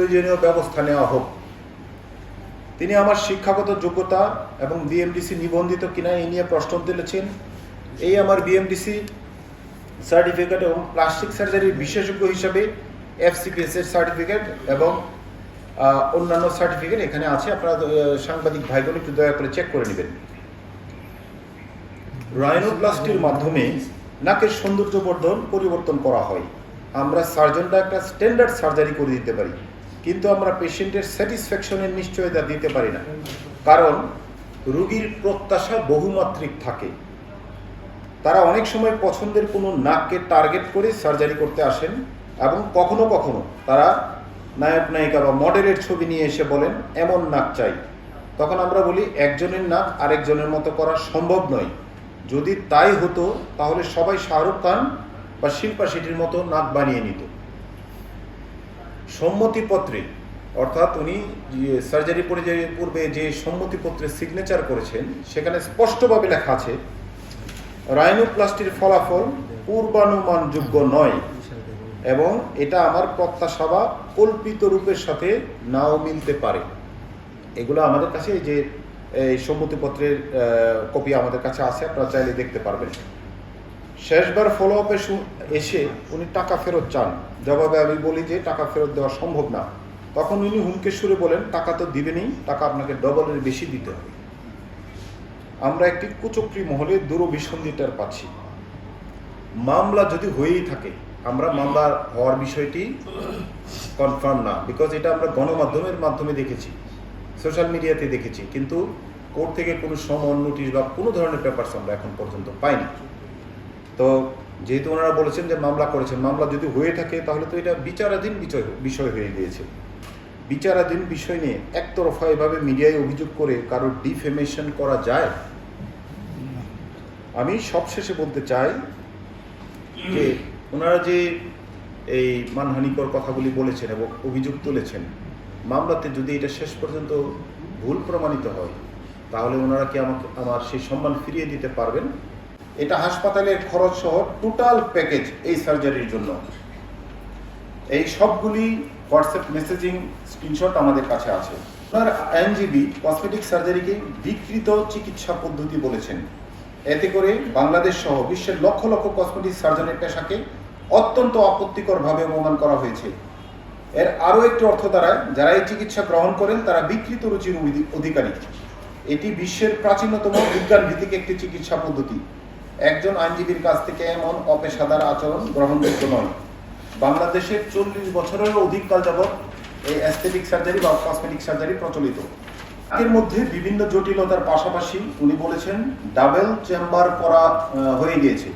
প্রয়োজনীয় ব্যবস্থা নেওয়া হোক। তিনি আমার শিক্ষাগত যোগ্যতা এবং বিএমডিসি নিবন্ধিত কিনা এই নিয়ে প্রশ্ন তুলেছেন। এই আমার বিএমডিসি সার্টিফিকেট এবং প্লাস্টিক সার্জারির বিশেষজ্ঞ হিসাবে এফসিপিএস এর সার্টিফিকেট এবং অন্যান্য সার্টিফিকেট এখানে আছে। আপনারা সাংবাদিক ভাইগুলো একটু দয়া করে চেক করে নেবেন। রাইনোপ্লাস্টির মাধ্যমে নাকের সৌন্দর্যবর্ধন পরিবর্তন করা হয়। আমরা সার্জনরা একটা স্ট্যান্ডার্ড সার্জারি করে দিতে পারি। কিন্তু আমরা পেশেন্টের স্যাটিসফ্যাকশনের নিশ্চয়তা দিতে পারি না। কারণ রুগীর প্রত্যাশা বহুমাত্রিক থাকে। তারা অনেক সময় পছন্দের কোনো নাককে টার্গেট করে সার্জারি করতে আসেন এবং কখনো কখনো তারা নায়ক, নায়িকা বা মডেলের ছবি নিয়ে এসে বলেন, এমন নাক চাই। তখন আমরা বলি, একজনের নাক আরেকজনের মতো করা সম্ভব নয়। যদি তাই হতো, তাহলে সবাই শাহরুখ খান বা শিল্পা শেঠির মতো নাক বানিয়ে নিত। সম্মতিপত্রে, অর্থাৎ উনি সার্জারি যে পূর্বে যে সম্মতিপত্রে সিগনেচার করেছেন, সেখানে স্পষ্টভাবে লেখা আছে রাইনোপ্লাস্টির ফলাফল পূর্বানুমানযোগ্য নয় এবং এটা আমার প্রত্যাশা বা কল্পিত রূপের সাথে নাও মিলতে পারে। এগুলো আমাদের কাছে যে, এই সম্মতিপত্রের কপি আমাদের কাছে আছে, আপনারা চাইলে দেখতে পারবেন। শেষবার ফলো আপে এসে উনি টাকা ফেরত চান। জবাবে আমি বলি যে, টাকা ফেরত দেওয়া সম্ভব না। তখন উনি হুমকে সুরে বলেন, টাকা তো দিবেনই, টাকা আপনাকে ডবলের বেশি দিতে হবে। আমরা একটি কুচক্রি মহলে দূরভিসন্ধিটার পাচ্ছি। মামলা যদি হয়েই থাকে, আমরা মামলা হওয়ার বিষয়টি কনফার্ম না বিকজ এটা আমরা গণমাধ্যমের মাধ্যমে দেখেছি সোশ্যাল মিডিয়াতে দেখেছি। কিন্তু কোর্ট থেকে কোনো সমন, নোটিশ বা কোনো ধরনের পেপারস আমরা এখন পর্যন্ত পাইনি। তো যেহেতু ওনারা বলেছেন যে মামলা করেছেন, মামলা যদি হয়ে থাকে তাহলে তো এটা বিচারাধীন বিষয় বিষয় হয়ে গিয়েছে। বিচারাধীন বিষয় নিয়ে একতরফা এভাবে মিডিয়ায় অভিযোগ করে কারোর ডিফেমেশন করা যায়? আমি সবশেষে বলতে চাই যে ওনারা যে এই মানহানিকর কথাগুলি বলেছেন এবং অভিযোগ তুলেছেন, মামলাতে যদি এটা শেষ পর্যন্ত ভুল প্রমাণিত হয়, তাহলে ওনারা কি আমাকে আমার সেই সম্মান ফিরিয়ে দিতে পারবেন? এটা হাসপাতালের খরচ সহ টোটাল প্যাকেজ এই সার্জারির জন্য। এই সবগুলি হোয়াটসঅ্যাপ মেসেজিং স্ক্রিনশট আমাদের কাছে আছে। আইনজীবী কসমেটিক সার্জারিকে বিকৃত চিকিৎসা পদ্ধতি বলেছেন। এতে করে বাংলাদেশ সহ বিশ্বের লক্ষ লক্ষ কসমেটিক সার্জনের পেশাকে অত্যন্ত আপত্তিকরভাবে অপমান করা হয়েছে। এর আরও একটি অর্থ দাঁড়ায়, যারা এই চিকিৎসা গ্রহণ করেন, তারা বিকৃত রুচির অধি- অধিকারী। এটি বিশ্বের প্রাচীনতম বিজ্ঞান ভিত্তিক একটি চিকিৎসা পদ্ধতি। একজন আইনজীবীর কাছ থেকে এমন অপেশাদার আচরণ গ্রহণযোগ্য নয়। বাংলাদেশের চল্লিশ বছরেরও অধিক কাল যাবৎ এই অ্যাস্থেটিক সার্জারি বা কসমেটিক সার্জারি প্রচলিত। এর মধ্যে বিভিন্ন জটিলতার পাশাপাশি উনি বলেছেন ডাবল চেম্বার করা হয়ে গিয়েছে।